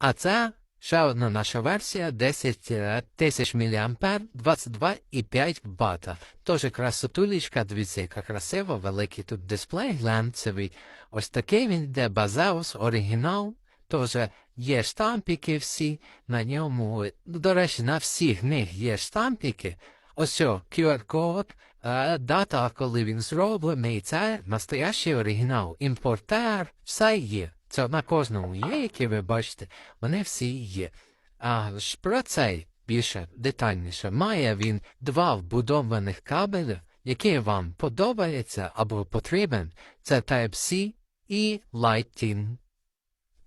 А це ще одна наша версія 10 е, тисяч мА 22,5 Вт. Тоже красотулечка, дивіться, яка красива, великий тут дисплей глянцевий. Ось такий він йде Базеус, оригінал. Тоже є штампики всі на ньому. До речі, на всіх них є штампики. Ось QR-код, е, дата, коли він зроблений, це настоящий оригінал. Імпортер, все є. Це на кожному є, які ви бачите, вони всі є. А про цей більше детальніше має він два вбудованих кабелі, які вам подобаються або потрібен. Це Type-C і Lighting.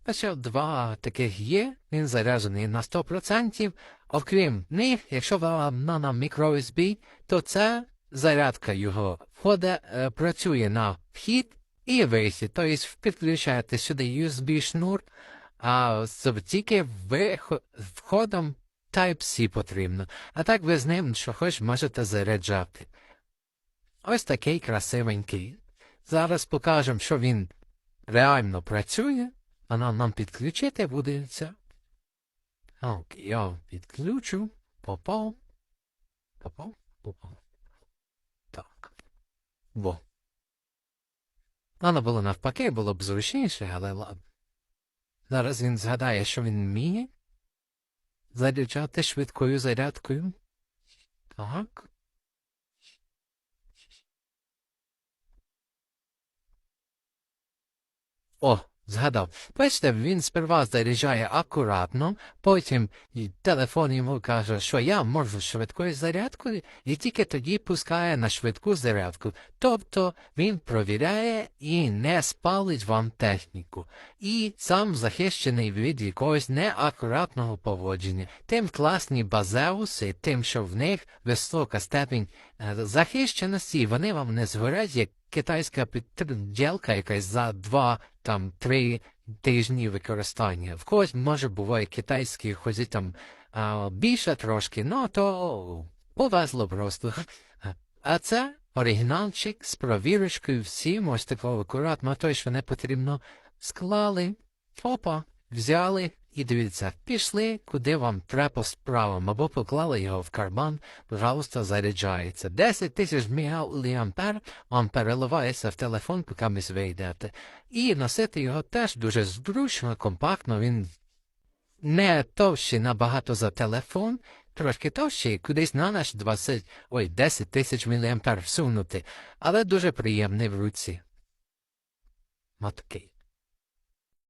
Лише два таких є, він заряджений на 100%. Окрім них, якщо вам на, на microUSB, то це зарядка його входить, е, працює на вхід і вихід. Тобто підключаєте сюди USB шнур, а тільки входом Type-C потрібно. А так ви з ним, що хоч можете заряджати. Ось такий красивенький. Зараз покажемо, що він реально працює, а нам, нам підключити буде це. Я підключу. Попав. Попав? Попав. Так. Во. Воно було навпаки, було б зручніше, але ладно. Зараз він згадає, що він вміє. Заряджати швидкою зарядкою. Так. О, згадав. Бачите, він сперва заряджає акуратно, потім телефон йому каже, що я можу швидкою зарядкою, і тільки тоді пускає на швидку зарядку. Тобто він провіряє і не спалить вам техніку. І сам захищений від якогось неакуратного поводження. Тим класні базеуси, тим, що в них висока степень е, захищеності, вони вам не згорять, як китайська підтримка якась за два там три тижні використання. В когось може буває китайські ході там а, більше трошки, ну то повезло просто. А це оригіналчик з провірочкою всім, ось такого акуратно, той, що не потрібно, склали, опа, взяли і дивіться, пішли, куди вам треба справам, або поклали його в карман, пожалуйста, заряджається. 10 тисяч мА вам переливається в телефон, поки ми вийдете. І носити його теж дуже зручно, компактно, він не товщий набагато за телефон, трошки товщий, кудись на наш 20, ой, 10 тисяч мА всунути, але дуже приємний в руці. Матки.